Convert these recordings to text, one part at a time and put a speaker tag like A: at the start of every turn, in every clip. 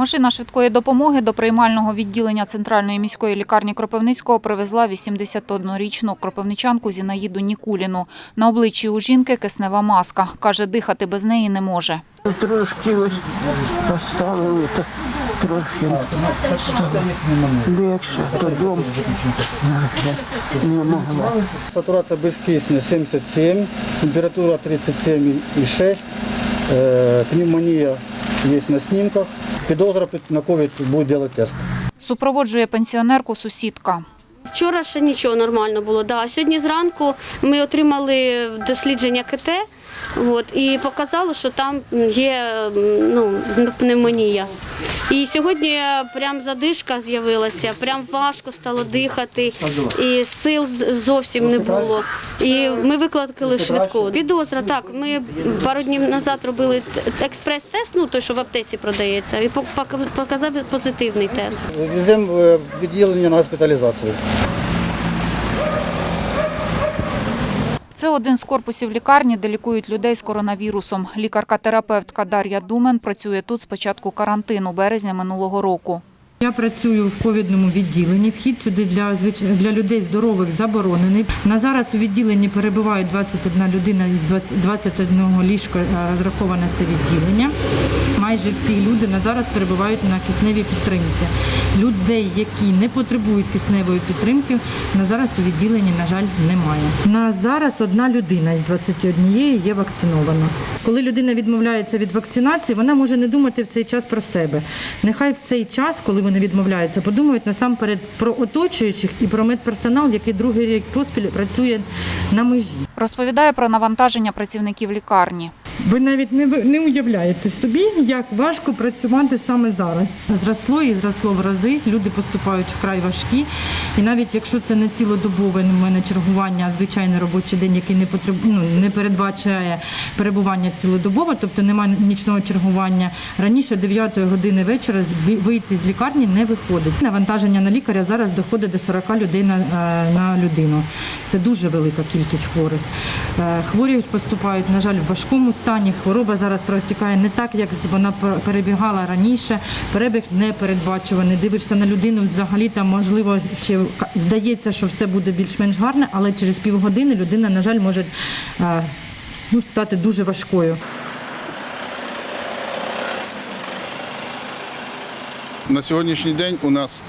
A: Машина швидкої допомоги до приймального відділення Центральної міської лікарні Кропивницького привезла 81-річну кропивничанку Зінаїду Нікуліну. На обличчі у жінки киснева маска. Каже, дихати без неї не може.
B: Трошки ось поставили, так трохи стало легше, додому не могла.
C: Сатурация без кисня 77, температура 37,6, э, пневмония есть на снимках. Підозра на ковід будуть робити тест.
A: Супроводжує пенсіонерку сусідка.
D: Вчора ще нічого нормально було. Да. А сьогодні зранку ми отримали дослідження КТ от, і показало, що там є ну, пневмонія. І сьогодні прям задишка з'явилася, прям важко стало дихати, і сил зовсім не було. І ми викликали швидку. Підозра, так. Ми пару днів назад робили експрес-тест, ну той, що в аптеці продається, і пок- пок- показав позитивний тест.
C: Візимо відділення на госпіталізацію.
A: Це один з корпусів лікарні, де лікують людей з коронавірусом. Лікарка-терапевтка Дар'я Думен працює тут з початку карантину березня минулого року.
E: Я працюю в ковідному відділенні. Вхід сюди для для людей здорових заборонений. На зараз у відділенні перебувають 21 людина із 21 ліжка е, розраховане це відділення. Майже всі люди на зараз перебувають на кисневій підтримці. Людей, які не потребують кисневої підтримки, на зараз у відділенні, на жаль, немає. На зараз одна людина із 21 є вакцинована. Коли людина відмовляється від вакцинації, вона може не думати в цей час про себе. Нехай в цей час, коли вони відмовляються, подумають насамперед про оточуючих і про медперсонал, який другий рік поспіль працює на межі.
A: Розповідає про навантаження працівників лікарні.
E: Ви навіть не, не уявляєте собі, як важко працювати саме зараз. Зросло і зросло в рази. Люди поступають вкрай важкі. І навіть якщо це не цілодобове у мене чергування, а звичайний робочий день, який не потреб... ну, не передбачає перебування цілодобово, тобто немає нічного чергування. Раніше 9 години вечора вийти з лікарні не виходить. Навантаження на лікаря зараз доходить до 40 людей на, е, на людину. Це дуже велика кількість хворих. Е, Хворі поступають, на жаль, в важкому стані. Хвороба зараз протікає не так, як вона пер- перебігала раніше. Перебіг не передбачуваний. Дивишся на людину, взагалі там можливо ще здається, що все буде більш-менш гарне, але через півгодини людина, на жаль, може е, ну, стати дуже важкою.
F: На сьогоднішній день у нас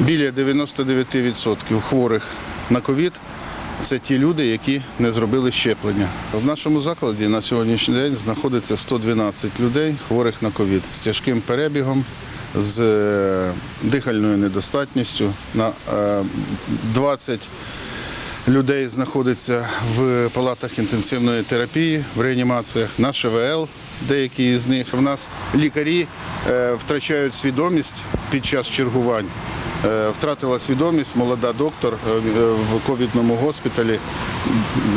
F: біля 99% хворих на ковід це ті люди, які не зробили щеплення. В нашому закладі на сьогоднішній день знаходиться 112 людей хворих на ковід з тяжким перебігом, з е, дихальною недостатністю. На е, 20 людей знаходиться в палатах інтенсивної терапії, в реанімаціях, на ШВЛ, деякі з них. В нас лікарі е, втрачають свідомість під час чергувань. Е, Втратила свідомість молода доктор е, в ковідному госпіталі.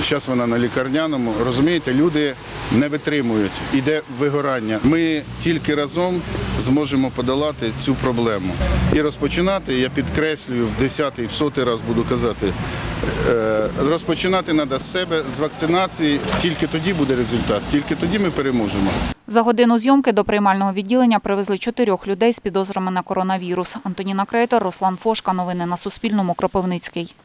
F: Зараз вона на лікарняному. Розумієте, люди не витримують, іде вигорання. Ми тільки разом зможемо подолати цю проблему. І розпочинати, я підкреслюю, в десятий, в сотий раз буду казати, е, розпочинати треба з себе, з вакцинації. Тільки тоді буде результат, тільки тоді ми переможемо.
A: За годину зйомки до приймального відділення привезли чотирьох людей з підозрами на коронавірус. Антоніна Крейтер, Руслан Фошка. Новини на Суспільному. Кропивницький.